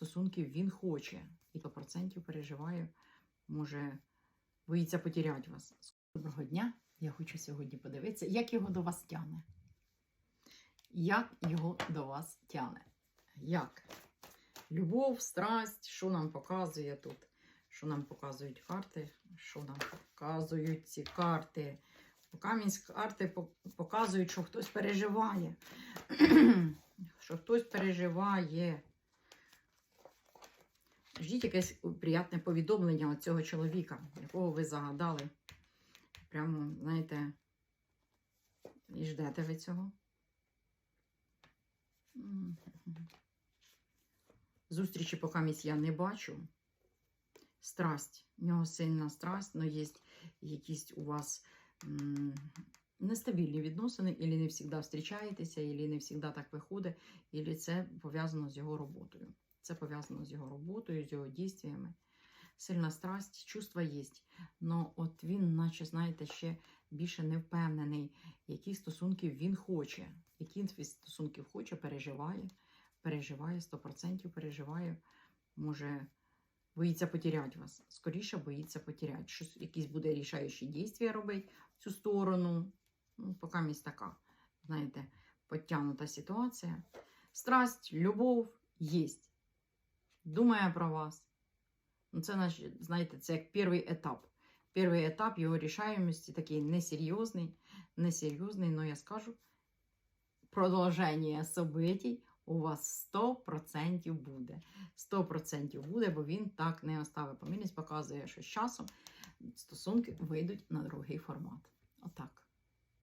стосунків він хоче. І 100% переживає, може, боїться потеряти вас. Доброго дня! Я хочу сьогодні подивитися, як його до вас тягне. Як його до вас тягне? Як? Любов, страсть, що нам показує тут? Що нам показують карти? Що нам показують ці карти? Камінь карти показують, що хтось переживає. що хтось переживає. Ждіть якесь приятне повідомлення від цього чоловіка, якого ви загадали. Прямо, знаєте, і ждете ви цього. Зустрічі поки місць я не бачу. Страсть. В нього сильна страсть, але є якісь у вас нестабільні відносини, або не завжди зустрічаєтеся, або не завжди так виходить, або це пов'язано з його роботою. Це пов'язано з його роботою, з його дійствами. Сильна страсть, чувства є. але от він, наче, знаєте, ще більше не впевнений, які стосунків він хоче. Які стосунків хоче, переживає, переживає, 100% переживає, може, боїться потеряти вас. Скоріше боїться потеряти. Щось, якісь буде рішаючі дійства робити в цю сторону. Ну, поки місць така, знаєте, підтягнута ситуація. Страсть, любов є. Думає про вас. Ну, це, знаєте, це як перший етап. Перший етап його рішаємості такий несерйозний, несерйозний, але я скажу, продовження событий у вас 100% буде. 100% буде, бо він так не оставив. Помірність показує, що з часом стосунки вийдуть на другий формат. Отак.